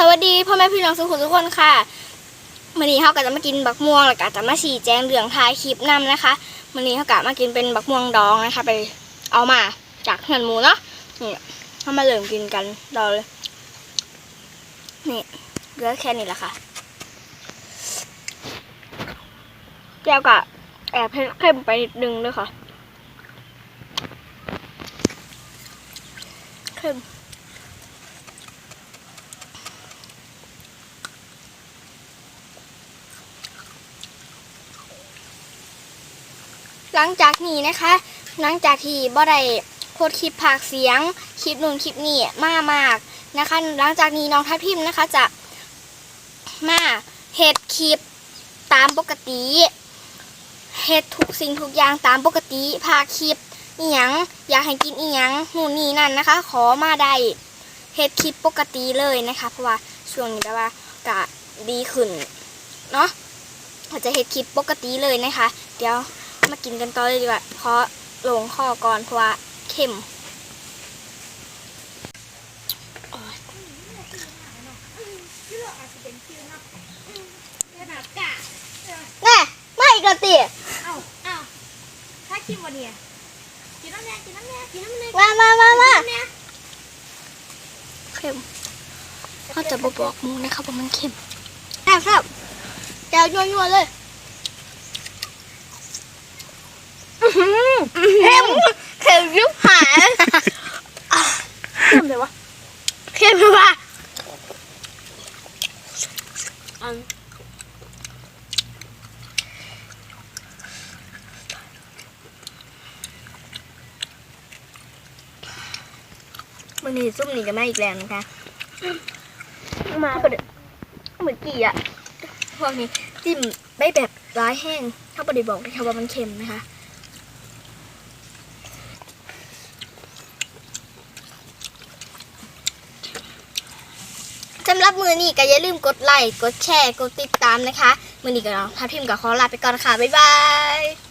สวัสดีพ่อแม่พี่น้องทุกคนทุกคนค่ะวันนี้เขาก็จะมากินบักม่วงแล้วก็จะมาฉีแจงเรื่องทายคลิปนํนะคะวันนี้เขาก็มากินเป็นบักม่วงดองนะคะ ไปเอามาจากเหือนหมูเนาะนี่เขามาเริ่มกินกันเรอเลยนี่เหลือแค่นี้แหละค่ะแก้วก็แอบเข้มไปนิดนึงด้วยค่ะเข้ม หลังจากนี้นะคะ หลังจากที่บ่ได้โพสคลิปภาคเสียง คลิปนู่นคลิปนี่มากมากนะคะ หลังจากนี้น้องทัพทิมนะคะจะมาเฮ็ดคลิปตามปกติเฮ็ดทุกสิ่งทุกอย่างตามปกติภาคคลิปอีหยังอยากให้กินอีหยังนู่นนี่นั่นนะคะ ขอมาได้เฮ็ดคลิปปกติเลยนะคะ เพราะว่าช่วงนี้แบบว่ากะดีขึ้นเนาะเราจะเฮ็ดคลิปปกติเลยนะคะ เดี๋ยว มากินกันต่อเลยดีกว่าเพราะลงคอก่อนเพราะว่าเค็มโอ๊ยแน่ไม่อีกแล้วติเอ้าเอ้าถ้าคิมวันนี้กินน้ำแน่กินน้ำแน่กินน้ำแน่มามามามากินน้ำแน่เค็มเขาจะบอกบอกมูนะครับว่ามันเค็มแซ่บแซ่บแก้วยัวๆเลยอื้อหือเค็มเค็มยิบหายเค็มเลยวะเค็มเลยวะ อัน มันนี่ซุ่มนี่จะมาอีกแล้วนะคะมาเหมือนกี่อะพวกนี้จิ้มไม่แบบร้ายแห้งถ้าบไดิบอกนะคะว่ามันเค็มนะคะสำหรับมือนี้ก็อย่าลืมกดไลค์กดแชร์ กดติดตามนะคะ มือนี้ก็เนาะทัพทิมกับขอลาไปก่อนค่ะ บ๊ายบาย